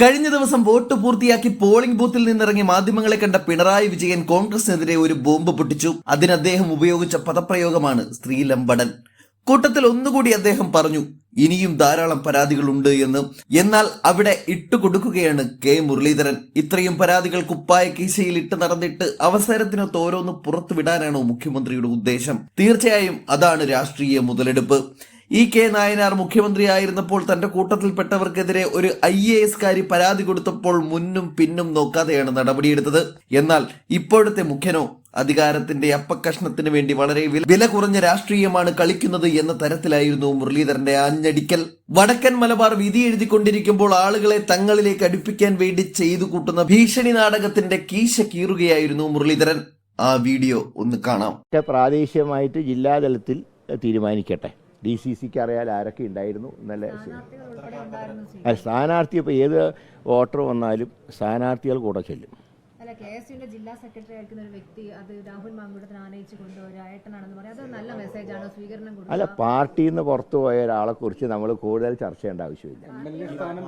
കഴിഞ്ഞ ദിവസം വോട്ട് പൂർത്തിയാക്കി പോളിംഗ് ബൂത്തിൽ നിന്നിറങ്ങി മാധ്യമങ്ങളെ കണ്ട പിണറായി വിജയൻ കോൺഗ്രസിനെതിരെ ഒരു ബോംബ് പൊട്ടിച്ചു. അതിന് അദ്ദേഹം ഉപയോഗിച്ച പദപ്രയോഗമാണ് സ്ത്രീലമ്പടൻ കൂട്ടത്തിൽ ഒന്നുകൂടി അദ്ദേഹം പറഞ്ഞു ഇനിയും ധാരാളം പരാതികളുണ്ട് എന്ന്. എന്നാൽ അവിടെ ഇട്ടുകൊടുക്കുകയാണ് കെ മുരളീധരൻ. ഇത്രയും പരാതികൾ കുപ്പായ കീശയിൽ ഇട്ട് നടന്നിട്ട് അവസരത്തിനൊത്ത് ഓരോന്ന് പുറത്തുവിടാനാണോ മുഖ്യമന്ത്രിയുടെ ഉദ്ദേശം? തീർച്ചയായും അതാണ് രാഷ്ട്രീയ മുതലെടുപ്പ്. ഇ കെ നായനാർ മുഖ്യമന്ത്രിയായിരുന്നപ്പോൾ തന്റെ കൂട്ടത്തിൽപ്പെട്ടവർക്കെതിരെ ഒരു ഐ എ എസ് കാരി പരാതി കൊടുത്തപ്പോൾ മുന്നും പിന്നും നോക്കാതെയാണ് നടപടിയെടുത്തത്. എന്നാൽ ഇപ്പോഴത്തെ മുഖ്യനോ അധികാരത്തിന്റെ അപ്പക്കഷ്ണത്തിന് വേണ്ടി വളരെ വില- കുറഞ്ഞ രാഷ്ട്രീയമാണ് കളിക്കുന്നത് എന്ന തരത്തിലായിരുന്നു മുരളീധരന്റെ ആഞ്ഞടിക്കൽ. വടക്കൻ മലബാർ വിധി എഴുതിക്കൊണ്ടിരിക്കുമ്പോൾ ആളുകളെ തങ്ങളിലേക്ക് അടുപ്പിക്കാൻ വേണ്ടി ചെയ്തു കൂട്ടുന്ന ഭീഷണി നാടകത്തിന്റെ കീശ കീറുകയായിരുന്നു മുരളീധരൻ. ആ വീഡിയോ ഒന്ന് കാണാം. പ്രാദേശികമായിട്ട് ജില്ലാതലത്തിൽ തീരുമാനിക്കട്ടെ. ഡി സി സിക്ക് അറിയാൻ ആരൊക്കെ ഉണ്ടായിരുന്നു? നല്ല സ്ഥാനാർത്ഥി. ഇപ്പോൾ ഏത് വോട്ടർ വന്നാലും സ്ഥാനാർത്ഥികൾ കൂടെ ചെല്ലും. അല്ല കെ എസ് യുവിന്റെ ജില്ലാ സെക്രട്ടറി ആയിരിക്കുന്ന ഒരു വ്യക്തി അത് രാഹുൽ മാങ്കൂട്ടത്തിന് ആനയിച്ചു ഒരു ഏട്ടനാണെന്ന് പറയാം. അത് നല്ല മെസ്സേജാണ് സ്വീകരണം കൊടുക്കുക. അല്ല പാർട്ടിയിൽ നിന്ന് പുറത്തു പോയ ഒരാളെ കുറിച്ച് നമ്മൾ കൂടുതൽ ചർച്ച ചെയ്യേണ്ട ആവശ്യമില്ല. സ്ഥാനം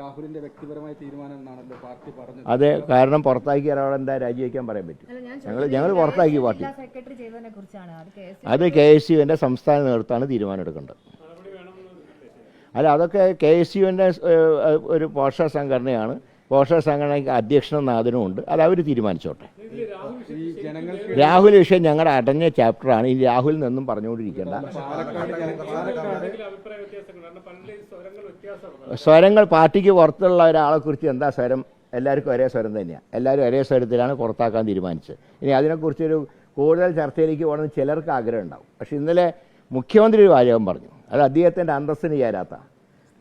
രാഹുലിന്റെ വ്യക്തിപരമായ തീരുമാനം എന്നാണല്ലോ പാർട്ടി പറഞ്ഞത്. അതെ കാരണം പുറത്താക്കിയ ഒരാളെന്താ രാജിവെക്കാൻ പറയാൻ പറ്റും? അല്ല ഞാൻ ഞങ്ങൾ ചോദിച്ചത് ഞങ്ങൾ പുറത്താക്കി ജില്ലാ പാർട്ടി. സെക്രട്ടറി ചെയ്തതിനെ കുറിച്ചാണ്. അത് കെ എസ് അത് കെ എസ് യുവിന്റെ സംസ്ഥാന നേതൃത്വമാണ് തീരുമാനമെടുക്കേണ്ടത്. അല്ല അതൊക്കെ കെ എസ് യുവിന്റെ ഒരു പോഷക സംഘടനയാണ്. പോഷക സംഘടനയ്ക്ക് അധ്യക്ഷനും നാഥനും ഉണ്ട്. അത് അവർ തീരുമാനിച്ചോട്ടെ. രാഹുൽ വിഷയം ഞങ്ങളുടെ അടഞ്ഞ ചാപ്റ്ററാണ്. ഈ രാഹുലിൽ നിന്നും പറഞ്ഞുകൊണ്ടിരിക്കേണ്ട. സ്വരങ്ങൾ പാർട്ടിക്ക് പുറത്തുള്ള ഒരാളെ കുറിച്ച് എന്താ സ്വരം? എല്ലാവർക്കും ഒരേ സ്വരം തന്നെയാണ് എല്ലാവരും ഒരേ സ്വരത്തിലാണ് പുറത്താക്കാൻ തീരുമാനിച്ചത്. ഇനി അതിനെക്കുറിച്ചൊരു കൂടുതൽ ചർച്ചയിലേക്ക് പോകണമെന്ന് ചിലർക്ക് ആഗ്രഹം ഉണ്ടാവും. പക്ഷെ ഇന്നലെ മുഖ്യമന്ത്രി ഒരു വാചകം പറഞ്ഞു. അത് അദ്ദേഹത്തിന്റെ അന്തസ്സിന് ചേരാത്ത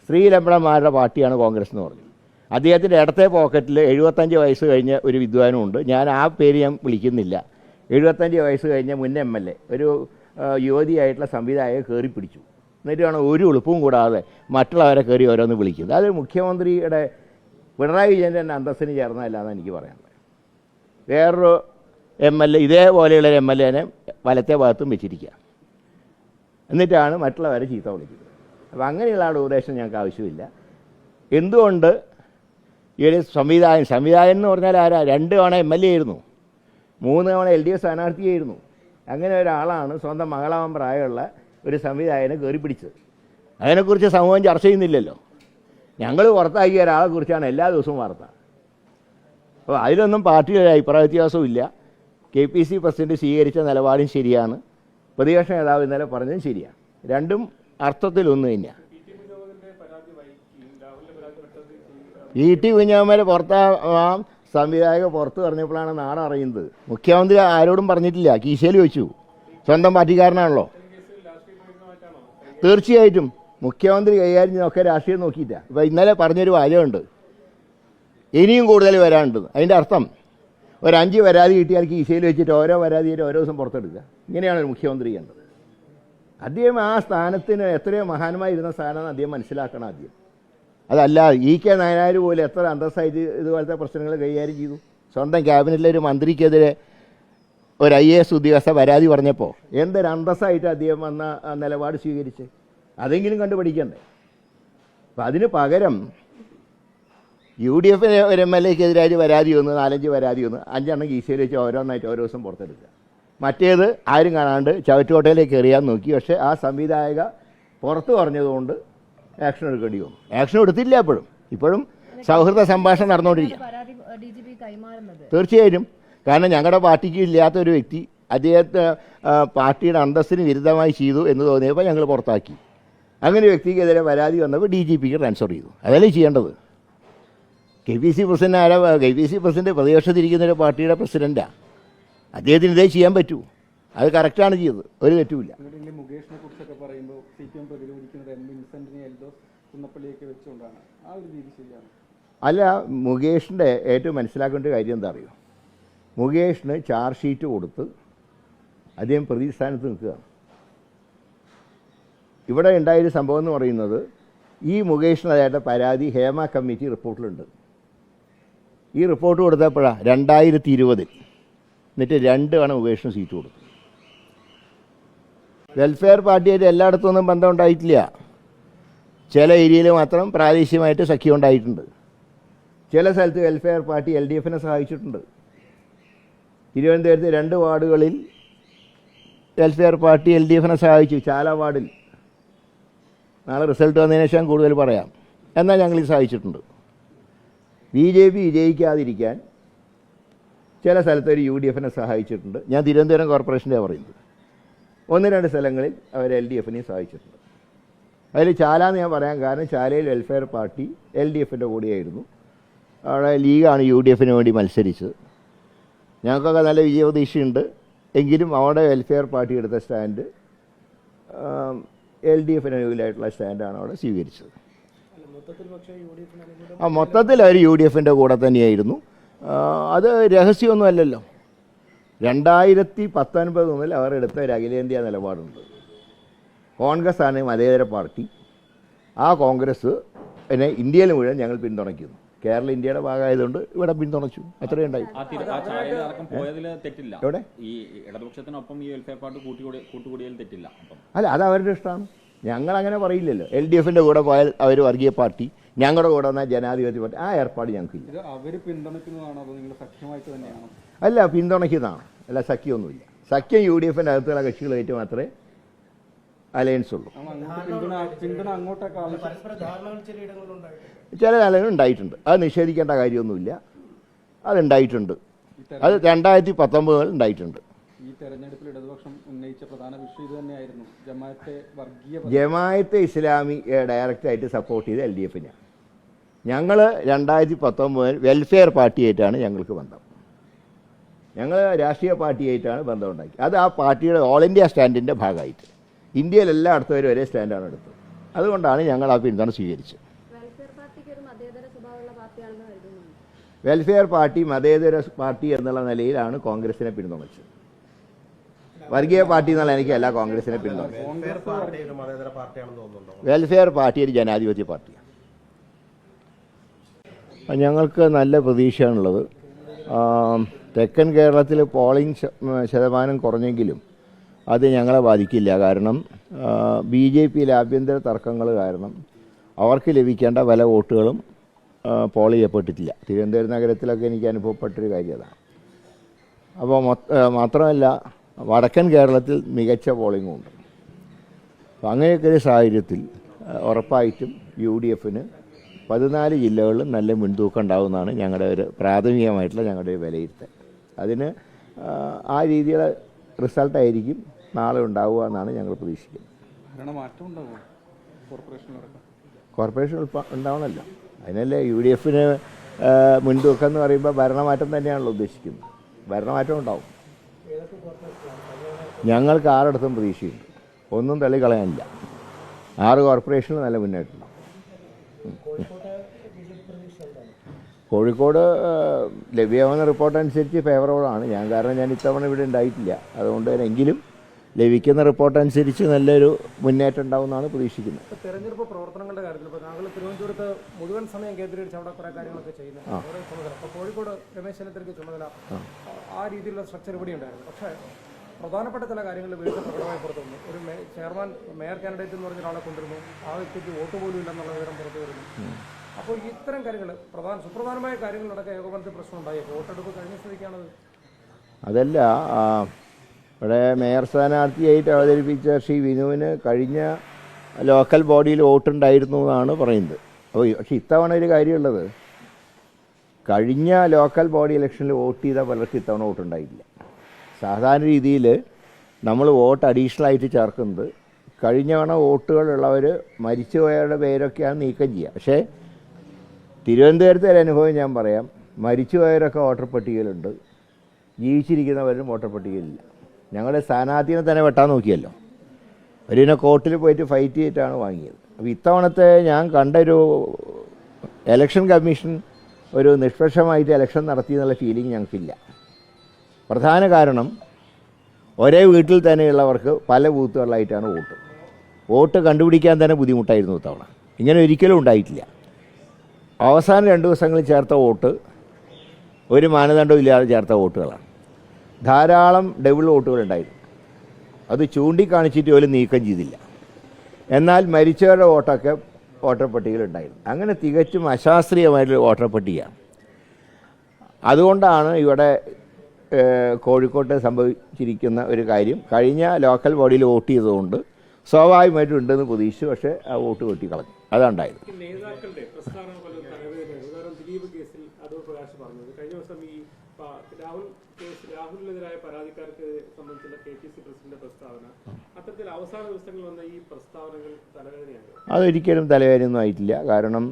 സ്ത്രീലമ്പടന്മാരുടെ പാർട്ടിയാണ് കോൺഗ്രസ് എന്ന് പറഞ്ഞു. അദ്ദേഹത്തിന്റെ ഇടത്തെ പോക്കറ്റിൽ എഴുപത്തഞ്ച് വയസ്സ് കഴിഞ്ഞ ഒരു വിദ്വാനും ഉണ്ട് ഞാൻ ആ പേര് ഞാൻ വിളിക്കുന്നില്ല. എഴുപത്തഞ്ച് വയസ്സ് കഴിഞ്ഞ മുൻ എം എൽ എ ഒരു യുവതിയായിട്ടുള്ള സംവിധായകൻ കയറി പിടിച്ചു എന്നിട്ടാണ് ഒരു എളുപ്പവും കൂടാതെ മറ്റുള്ളവരെ കയറി ഓരോന്ന് വിളിക്കുന്നത്. അത് മുഖ്യമന്ത്രിയുടെ പിണറായി വിജയന്റെ തന്നെ അന്തസ്സിന് ചേർന്നതല്ലാന്ന് എനിക്ക് പറയാനുള്ളത്. വേറൊരു എം എൽ എ ഇതേപോലെയുള്ള എം എൽ എനെ വലത്തെ ഭാഗത്തും വെച്ചിരിക്കുക. എന്നിട്ടാണ് മറ്റുള്ളവരെ ചീത്ത വിളിക്കുന്നത്. അപ്പോൾ അങ്ങനെയുള്ള ഉപദേശം ഞങ്ങൾക്ക് ആവശ്യമില്ല. എന്തുകൊണ്ട് ഈ ഒരു സംവിധായകൻ സംവിധായകൻ എന്ന് പറഞ്ഞാൽ ആരാ? രണ്ട് തവണ എം എൽ എ ആയിരുന്നു. മൂന്ന് തവണ എൽ ഡി എഫ് സ്ഥാനാർത്ഥിയായിരുന്നു അങ്ങനെ ഒരാളാണ് സ്വന്തം മകളാവാൻ പ്രായമുള്ള ഒരു സംവിധായകനെ കയറി പിടിച്ചത്. അതിനെക്കുറിച്ച് സമൂഹം ചർച്ച ചെയ്യുന്നില്ലല്ലോ. ഞങ്ങൾ പുറത്താക്കിയ ഒരാളെ കുറിച്ചാണ് എല്ലാ ദിവസവും വാർത്ത. അപ്പോൾ അതിലൊന്നും പാർട്ടിയുടെ അഭിപ്രായ വ്യത്യാസവും ഇല്ല. കെ പി സി പ്രസിഡന്റ് സ്വീകരിച്ച നിലപാടും ശരിയാണ്. പ്രതിപക്ഷ നേതാവ് ഇന്നലെ പറഞ്ഞതും ശരിയാണ്. രണ്ടും അർത്ഥത്തിലൊന്നു തന്നെയാണ് ഇ ടി കുഞ്ഞാമ്മേരെ പുറത്താ സംവിധായകർ സംവിധായക പുറത്ത് പറഞ്ഞപ്പോഴാണ് നാട് അറിയുന്നത്. മുഖ്യമന്ത്രി ആരോടും പറഞ്ഞിട്ടില്ല. കീശയിൽ വെച്ചു സ്വന്തം പാർട്ടിക്കാരനാണല്ലോ. തീർച്ചയായിട്ടും മുഖ്യമന്ത്രി കൈകാര്യം ചെയ്യുന്നൊക്കെ രാഷ്ട്രീയം നോക്കിയില്ല. ഇപ്പം ഇന്നലെ പറഞ്ഞൊരു വാചകമുണ്ട് ഇനിയും കൂടുതൽ വരാനുണ്ട്. അതിന്റെ അർത്ഥം ഒരു പരാതി കിട്ടിയാൽ കീശയിൽ വെച്ചിട്ട് ഓരോ പരാതിയായിട്ട് ഓരോ ദിവസം പുറത്തെടുക്കുക ഇങ്ങനെയാണ് ഒരു മുഖ്യമന്ത്രി ചെയ്യേണ്ടത്. അദ്ദേഹം ആ സ്ഥാനത്തിന് എത്രയോ മഹാന്മായിരുന്ന സ്ഥാനമെന്ന് അദ്ദേഹം മനസ്സിലാക്കണം ആദ്യം. അതല്ല ഇ കെ നായനാർ പോലും എത്ര അന്തസ്സായിട്ട് ഇതുപോലത്തെ പ്രശ്നങ്ങൾ കൈകാര്യം ചെയ്തു? സ്വന്തം ക്യാബിനറ്റിലെ ഒരു മന്ത്രിക്കെതിരെ ഒരു ഐ എ എസ് ഉദ്യോഗസ്ഥ പരാതി പറഞ്ഞപ്പോൾ എന്തൊരു അന്തസ്സായിട്ട് അദ്ദേഹം വന്ന നിലപാട് സ്വീകരിച്ച്? അതെങ്കിലും കണ്ടുപിടിക്കണ്ടേ? അപ്പം അതിന് പകരം യു ഡി എഫ് ഒരു എം എൽ എക്കെതിരായിട്ട് പരാതി വന്നു നാലഞ്ച് പരാതി വന്നു അഞ്ചെണ്ണം ഈസിയിൽ വെച്ച് ഓരോന്നായിട്ട് ഓരോ ദിവസം പുറത്തെടുക്കുക. മറ്റേത് ആരും കാണാണ്ട് ചവറ്റുകോട്ടയിലേക്ക് എറിയാൻ നോക്കി. പക്ഷേ ആ സംവിധായക പുറത്ത് പറഞ്ഞതുകൊണ്ട് ആക്ഷൻ എടുക്കേണ്ടി വന്നു ആക്ഷൻ എടുത്തില്ല അപ്പോഴും ഇപ്പോഴും സൗഹൃദ സംഭാഷണം നടന്നുകൊണ്ടിരിക്കുക തീർച്ചയായിട്ടും തീർച്ചയായും. കാരണം ഞങ്ങളുടെ പാർട്ടിക്ക് ഇല്ലാത്ത ഒരു വ്യക്തി അദ്ദേഹത്തെ പാർട്ടിയുടെ അന്തസ്സിന് വിരുദ്ധമായി ചെയ്തു എന്ന് തോന്നിയപ്പോൾ ഞങ്ങൾ പുറത്താക്കി. അങ്ങനെ വ്യക്തിക്കെതിരെ പരാതി വന്നപ്പോൾ ഡി ജി പിക്ക് ട്രാൻസ്ഫർ ചെയ്തു. അതല്ലേ ചെയ്യേണ്ടത്? കെ പി സി പ്രസിഡന്റ് ആരാ കെ പി സി പ്രസിഡന്റ് പ്രതിപക്ഷത്തിരിക്കുന്ന ഒരു പാർട്ടിയുടെ പ്രസിഡന്റാണ് അദ്ദേഹത്തിന് ഇതേ ചെയ്യാൻ പറ്റൂ. അത് കറക്റ്റാണ് ചെയ്തത്. ഒരു തെറ്റുമില്ല. എന്നിട്ട് മുകേഷിനെ കുറിച്ചൊക്കെ പറയുമ്പോൾ സി പി എം പ്രതിരോധിക്കുന്നത് എം വിൻസെന്റിനെ എൽദോസ് കുന്നപ്പള്ളിയൊക്കെ വെച്ചുകൊണ്ടാണ്. ആ ഒരു രീതി ശരിയാണ്. അല്ല മുകേഷിന്റെ ഏറ്റവും മനസ്സിലാക്കേണ്ട കാര്യം എന്താ അറിയോ മുകേഷിന് ചാർജ് ഷീറ്റ് കൊടുത്ത് അദ്ദേഹം പ്രതിസ്ഥാനത്ത് നിൽക്കുകയാണ് ഇവിടെ ഉണ്ടായൊരു സംഭവം എന്ന് പറയുന്നത് ഈ മുകേഷിനതായിട്ട് പരാതി ഹേമ കമ്മിറ്റി റിപ്പോർട്ടിലുണ്ട്. ഈ റിപ്പോർട്ട് കൊടുത്തപ്പോഴാണ് രണ്ടായിരത്തി ഇരുപതിൽ. എന്നിട്ട് രണ്ടാണ് മുകേഷിന് സീറ്റ് കൊടുത്തു. വെൽഫെയർ പാർട്ടിയായിട്ട് എല്ലായിടത്തും ഒന്നും ബന്ധം ഉണ്ടായിട്ടില്ല ചില ഏരിയയിൽ മാത്രം പ്രാദേശികമായിട്ട് സഖ്യം ഉണ്ടായിട്ടുണ്ട്. ചില സ്ഥലത്ത് വെൽഫെയർ പാർട്ടി എൽ ഡി എഫിനെ സഹായിച്ചിട്ടുണ്ട്. തിരുവനന്തപുരത്ത് രണ്ട് വാർഡുകളിൽ വെൽഫെയർ പാർട്ടി എൽ ഡി എഫിനെ സഹായിച്ചു. ചാല വാർഡിൽ. നാളെ റിസൾട്ട് വന്നതിന് ശേഷം കൂടുതൽ പറയാം. എന്നാൽ ഞങ്ങൾ സഹായിച്ചിട്ടുണ്ട്. ബി ജെ പി വിജയിക്കാതിരിക്കാൻ ചില സ്ഥലത്ത് ഒരു യു ഡി എഫിനെ സഹായിച്ചിട്ടുണ്ട്. ഞാൻ തിരുവനന്തപുരം കോർപ്പറേഷന്റെ പറയുന്നത്. ഒന്ന് രണ്ട് സ്ഥലങ്ങളിൽ അവർ എൽ ഡി എഫിനെയും സഹായിച്ചിട്ടുണ്ട്. അതിൽ ചാലാന്ന് ഞാൻ പറയാൻ കാരണം ചാലയിൽ വെൽഫെയർ പാർട്ടി എൽ ഡി എഫിന്റെ കൂടെയായിരുന്നു. അവിടെ ലീഗാണ് യു ഡി എഫിന് വേണ്ടി മത്സരിച്ചത്. ഞങ്ങൾക്കൊക്കെ നല്ല വിജയപ്രതീക്ഷയുണ്ട്. എങ്കിലും അവിടെ വെൽഫെയർ പാർട്ടി എടുത്ത സ്റ്റാൻഡ് എൽ ഡി എഫിന് അനുകൂലമായിട്ടുള്ള സ്റ്റാൻഡാണ് അവിടെ സ്വീകരിച്ചത്. ആ മൊത്തത്തിൽ അവർ യു ഡി എഫിന്റെ കൂടെ തന്നെയായിരുന്നു. അത് രഹസ്യമൊന്നുമല്ലല്ലോ രണ്ടായിരത്തി പത്തൊൻപത് മുതൽ അവർ എടുത്ത ഒരു അഖിലേന്ത്യാ നിലപാടുണ്ട്. കോൺഗ്രസ് ആണ് മതേതര പാർട്ടി. ആ കോൺഗ്രസ് പിന്നെ ഇന്ത്യയിൽ മുഴുവൻ ഞങ്ങൾ പിന്തുണയ്ക്കുന്നു. കേരള ഇന്ത്യയുടെ ഭാഗമായതുകൊണ്ട് ഇവിടെ പിന്തുണച്ചു. അത്രയും ഉണ്ടായി എവിടെ? ഈ ഇടതുപക്ഷത്തിനൊപ്പം ഈ വെൽഫെയർ പാർട്ടി കൂട്ടിക്കൂടി കൂട്ടുകൂടിയതിൽ തെറ്റില്ല. അല്ല അത് അവരുടെ ഇഷ്ടമാണ്. ഞങ്ങൾ അങ്ങനെ പറയില്ലല്ലോ. എൽ ഡി എഫിന്റെ കൂടെ പോയാൽ അവർ വർഗീയ പാർട്ടി. ഞങ്ങളുടെ കൂടെ വന്നാൽ ജനാധിപത്യ പാർട്ടി. ആ ഏർപ്പാട് ഞങ്ങൾക്ക് ഇല്ല അവർ പിന്തുണയ്ക്കുന്നതാണോ നിങ്ങൾ സഖ്യമായിട്ട് തന്നെയാണോ? അല്ല പിന്തുണയ്ക്കുന്നതാണ്. അല്ല സഖ്യമൊന്നുമില്ല സഖ്യം യു ഡി എഫിന്റെ അകത്തുള്ള കക്ഷികളായിട്ട് മാത്രമേ അലയൻസ് ഉള്ളൂ. ചില അലയൻ ഉണ്ടായിട്ടുണ്ട്. അത് നിഷേധിക്കേണ്ട കാര്യമൊന്നുമില്ല. അതുണ്ടായിട്ടുണ്ട് അത് രണ്ടായിരത്തി പത്തൊമ്പതിൽ ഉണ്ടായിട്ടുണ്ട്. ഈ തെരഞ്ഞെടുപ്പിൽ ഇടതുപക്ഷം ഉന്നയിച്ച പ്രധാന വിഷയം ഇത് തന്നെയായിരുന്നു. ജമാഅത്തെ വർഗീയ ജമാഅത്തെ ഇസ്ലാമി ഡയറക്റ്റായിട്ട് സപ്പോർട്ട് ചെയ്ത് എൽ ഡി എഫിനാണ്. ഞങ്ങൾ രണ്ടായിരത്തി പത്തൊമ്പതിൽ വെൽഫെയർ പാർട്ടിയായിട്ടാണ് ഞങ്ങൾക്ക് ബന്ധം. ഞങ്ങൾ രാഷ്ട്രീയ പാർട്ടിയായിട്ടാണ് ബന്ധമുണ്ടാക്കി അത് ആ പാർട്ടിയുടെ ഓൾ ഇന്ത്യ സ്റ്റാൻഡിന്റെ ഭാഗമായിട്ട്. ഇന്ത്യയിൽ എല്ലായിടത്തും ഒരേ സ്റ്റാൻഡാണ് എടുത്തത്. അതുകൊണ്ടാണ് ഞങ്ങൾ ആ പിന്തുണ സ്വീകരിച്ചത്. വെൽഫെയർ പാർട്ടിക്ക് ഒരു മതേതര സ്വഭാവമുള്ള പാർട്ടിയാണെന്ന് കരുതുന്നുണ്ട്? വെൽഫെയർ പാർട്ടി മതേതര പാർട്ടി എന്നുള്ള നിലയിലാണ് കോൺഗ്രസിനെ പിന്തുണച്ചത്. വർഗീയ പാർട്ടി എന്നുള്ള എനിക്കല്ല കോൺഗ്രസിനെ പിന്തുണച്ചത്. വെൽഫെയർ പാർട്ടി ഒരു ജനാധിപത്യ പാർട്ടിയാണ്. ഞങ്ങൾക്ക് നല്ല പ്രതീക്ഷയാണുള്ളത്. ആം, തെക്കൻ കേരളത്തിൽ പോളിംഗ് ശതമാനം കുറഞ്ഞെങ്കിലും അത് ഞങ്ങളെ ബാധിക്കില്ല. കാരണം ബി ജെ പിയിലെ ആഭ്യന്തര തർക്കങ്ങൾ കാരണം അവർക്ക് ലഭിക്കേണ്ട പല വോട്ടുകളും പോൾ ചെയ്യപ്പെട്ടിട്ടില്ല. തിരുവനന്തപുരം നഗരത്തിലൊക്കെ എനിക്ക് അനുഭവപ്പെട്ടൊരു കാര്യം അതാണ്. അപ്പോൾ മാത്രമല്ല വടക്കൻ കേരളത്തിൽ മികച്ച പോളിംഗും ഉണ്ട്. അപ്പോൾ അങ്ങനെയൊക്കെ ഒരു സാഹചര്യത്തിൽ ഉറപ്പായിട്ടും യു ഡി എഫിന് പതിനാല് ജില്ലകളിലും നല്ല മുൻതൂക്കം ഉണ്ടാകുമെന്നാണ് ഞങ്ങളുടെ ഒരു പ്രാഥമികമായിട്ടുള്ള ഞങ്ങളുടെ ഒരു വിലയിരുത്തൽ. അതിന് ആ, രീതിയിലെ റിസൾട്ട് റിസൾട്ടായിരിക്കും നാളെ ഉണ്ടാവുക എന്നാണ് ഞങ്ങൾ പ്രതീക്ഷിക്കുന്നത്. കോർപ്പറേഷൻ ഉണ്ടാവണമല്ല ഉണ്ടാവണമല്ലോ. അതിനല്ലേ യു ഡി എഫിന് മുൻതൂക്കം എന്ന് പറയുമ്പോൾ ഭരണമാറ്റം തന്നെയാണല്ലോ ഉദ്ദേശിക്കുന്നത്. ഭരണമാറ്റം ഉണ്ടാവും. ഞങ്ങൾക്ക് ആറിടത്തും പ്രതീക്ഷയുണ്ട് ഒന്നും തള്ളിക്കളയാനില്ല ആറ് കോർപ്പറേഷനിൽ നല്ല മുന്നേറ്റം കോഴിക്കോട് ലഭ്യമാകുന്ന റിപ്പോർട്ട് അനുസരിച്ച് ഫേവറബിളാണ്. ഞാൻ കാരണം ഞാൻ ഇത്തവണ ഇവിടെ ഉണ്ടായിട്ടില്ല. അതുകൊണ്ട് തന്നെ എങ്കിലും ലഭിക്കുന്ന റിപ്പോർട്ട് അനുസരിച്ച് നല്ലൊരു മുന്നേറ്റം ഉണ്ടാവുമെന്നാണ് പ്രതീക്ഷിക്കുന്നത്. തെരഞ്ഞെടുപ്പ് പ്രവർത്തനങ്ങളുടെ കാര്യത്തിൽ ഇപ്പോൾ താങ്കൾ തിരുവനന്തപുരത്ത് മുഴുവൻ സമയം കേന്ദ്രീകരിച്ച് അവിടെ കുറെ കാര്യങ്ങളൊക്കെ ചെയ്യുന്നത് ഓരോ ചുമതല. അപ്പോൾ കോഴിക്കോട് രമേശ് ചെന്നിത്തലയ്ക്ക് ചുമതല. ആ. രീതിയിലുള്ള സ്ട്രക്ചർ ഇവിടെ ഉണ്ടായിരുന്നു. പക്ഷേ പ്രധാനപ്പെട്ട ചില കാര്യങ്ങളിൽ വീഴ്ച പ്രകടമായി പുറത്തുവന്നു ഒരു ചെയർമാൻ മേയർ കാൻഡിഡേറ്റ് എന്ന് പറഞ്ഞ ഒരാളെ കൊണ്ടുവരുന്നു. ആ വ്യക്തിക്ക് വോട്ട് പോലും ഇല്ലെന്നുള്ള വിവരം പുറത്തു വരുന്നു. അപ്പോൾ ഇത്തരം കാര്യങ്ങൾ പ്രധാന സുപ്രധാനമായ കാര്യങ്ങളിലടക്കം ഏകോപനത്തിൽ പ്രശ്നം ഉണ്ടായി വോട്ടെടുപ്പ് കഴിഞ്ഞ സ്ഥിതിക്കാണത്? അതല്ല ഇവിടെ മേയർ സ്ഥാനാർത്ഥിയായിട്ട് അവതരിപ്പിച്ച ശ്രീ വിനുവിന് കഴിഞ്ഞ ലോക്കൽ ബോഡിയിൽ വോട്ടുണ്ടായിരുന്നു എന്നാണ് പറയുന്നത്. അപ്പോൾ പക്ഷേ ഇത്തവണ ഒരു കാര്യമുള്ളത് കഴിഞ്ഞ ലോക്കൽ ബോഡി ഇലക്ഷനിൽ വോട്ട് ചെയ്ത പലർക്ക് ഇത്തവണ വോട്ടുണ്ടായില്ല സാധാരണ രീതിയിൽ നമ്മൾ വോട്ട് അഡീഷണൽ ആയിട്ട് ചേർക്കുന്നത് കഴിഞ്ഞ തവണ വോട്ടുകളുള്ളവർ മരിച്ചുപോയവരുടെ പേരൊക്കെയാണ് നീക്കം ചെയ്യുക. പക്ഷേ തിരുവനന്തപുരത്തെ ഒരു അനുഭവം ഞാൻ പറയാം. മരിച്ചുപോയവരൊക്കെ വോട്ടർ പട്ടികയിലുണ്ട്. ജീവിച്ചിരിക്കുന്നവരും വോട്ടർ പട്ടികയിലില്ല. ഞങ്ങളുടെ സ്ഥാനാർത്ഥിനെ തന്നെ വെട്ടാൻ നോക്കിയല്ലോ. അവരിനെ കോർട്ടിൽ പോയിട്ട് ഫൈറ്റ് ചെയ്തിട്ടാണ് വാങ്ങിയത്. അപ്പോൾ ഇത്തവണത്തെ ഞാൻ കണ്ടൊരു എലക്ഷൻ കമ്മീഷൻ ഒരു നിഷ്പക്ഷമായിട്ട് എലക്ഷൻ നടത്തി എന്നുള്ള ഫീലിംഗ് ഞങ്ങൾക്കില്ല. പ്രധാന കാരണം ഒരേ വീട്ടിൽ തന്നെയുള്ളവർക്ക് പല ബൂത്തുകളിലായിട്ടാണ് വോട്ട്. വോട്ട് കണ്ടുപിടിക്കാൻ തന്നെ ബുദ്ധിമുട്ടായിരുന്നു ഇത്തവണ. ഇങ്ങനെ ഒരിക്കലും ഉണ്ടായിട്ടില്ല. അവസാന രണ്ട് ദിവസങ്ങളിൽ ചേർത്ത വോട്ട് ഒരു മാനദണ്ഡവും ഇല്ലാതെ ചേർത്ത വോട്ടുകളാണ്. ധാരാളം ഡബിൾ വോട്ടുകളുണ്ടായിരുന്നു അത് ചൂണ്ടിക്കാണിച്ചിട്ട് പോലും നീക്കം ചെയ്തില്ല. എന്നാൽ മരിച്ചവരുടെ വോട്ടൊക്കെ വോട്ടർ പട്ടികയിലുണ്ടായിരുന്നു അങ്ങനെ തികച്ചും അശാസ്ത്രീയമായിട്ടുള്ള വോട്ടർ പട്ടികയാണ്. അതുകൊണ്ടാണ് ഇവിടെ കോഴിക്കോട്ട് സംഭവിച്ചിരിക്കുന്ന ഒരു കാര്യം. കഴിഞ്ഞ ലോക്കൽ ബോഡിയിൽ വോട്ട് ചെയ്തതുകൊണ്ട് സ്വാഭാവികമായിട്ടും ഉണ്ടെന്ന് പ്രതീക്ഷിച്ചു. പക്ഷേ ആ വോട്ട് വെട്ടിക്കളഞ്ഞു. അതാണ്ടായത് ഈ നേതാക്കളുടെ പ്രസ്താവന പോലെ തലവേദനയാണ് ഉദാഹരണം ദിലീപ് കേസിൽ അടൂർ പ്രകാശ് പറഞ്ഞത് കഴിഞ്ഞ ദിവസം ഈ രാഹുൽ കേസ് രാഹുലിനെതിരായ പരാതിക്കാർക്ക് സംബന്ധിച്ചുള്ള കെ പി സി പ്രസിഡന്റ് പ്രസ്താവന. അത്തരത്തിൽ അവസാന ദിവസങ്ങളിൽ വന്ന ഈ പ്രസ്താവനകൾ തലവേദനയാണ് അതൊരിക്കലും തലവേദനയൊന്നും ആയിട്ടില്ല. കാരണം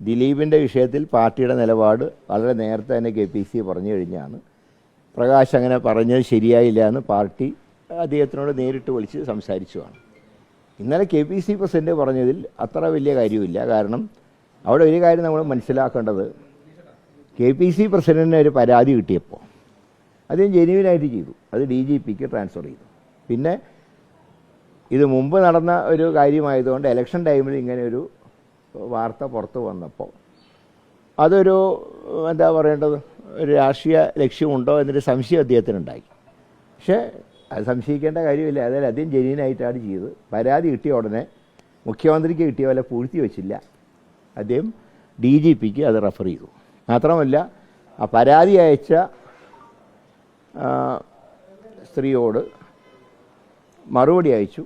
ദിലീപിന്റെ വിഷയത്തിൽ പാർട്ടിയുടെ നിലപാട് വളരെ നേരത്തെ തന്നെ കെ പി സി പറഞ്ഞു കഴിഞ്ഞാണ്. പ്രകാശ് അങ്ങനെ പറഞ്ഞത് ശരിയായില്ല എന്ന് പാർട്ടി അദ്ദേഹത്തിനോട് നേരിട്ട് വിളിച്ച് സംസാരിച്ചുമാണ് ഇന്നലെ കെ പി സി പ്രസിഡന്റ് പറഞ്ഞതിൽ അത്ര വലിയ കാര്യമില്ല. കാരണം അവിടെ ഒരു കാര്യം നമ്മൾ മനസ്സിലാക്കേണ്ടത് കെ പി സി പ്രസിഡന്റിന് ഒരു പരാതി കിട്ടിയപ്പോൾ അദ്ദേഹം ജെന്യൂനായിട്ട് ചെയ്തു. അത് ഡി ജി പിക്ക് ട്രാൻസ്ഫർ ചെയ്തു. പിന്നെ ഇത് മുമ്പ് നടന്ന ഒരു കാര്യമായതുകൊണ്ട് ഇലക്ഷൻ ടൈമിൽ ഇങ്ങനെ ഒരു വാർത്ത പുറത്തു വന്നപ്പോൾ അതൊരു എന്താ പറയേണ്ടത് ഒരു രാഷ്ട്രീയ ലക്ഷ്യമുണ്ടോ എന്നൊരു സംശയം അദ്ദേഹത്തിനുണ്ടായി. പക്ഷേ അത് സംശയിക്കേണ്ട കാര്യമില്ല. അതായത് അദ്ദേഹം ജനീനായിട്ടാണ് ചെയ്തത്. പരാതി കിട്ടിയ ഉടനെ മുഖ്യമന്ത്രിക്ക് കിട്ടിയ പോലെ പൂഴ്ത്തി വച്ചില്ല. അദ്ദേഹം ഡി ജി പിക്ക് അത് റെഫർ ചെയ്തു. മാത്രമല്ല ആ പരാതി അയച്ച സ്ത്രീയോട് മറുപടി അയച്ചു.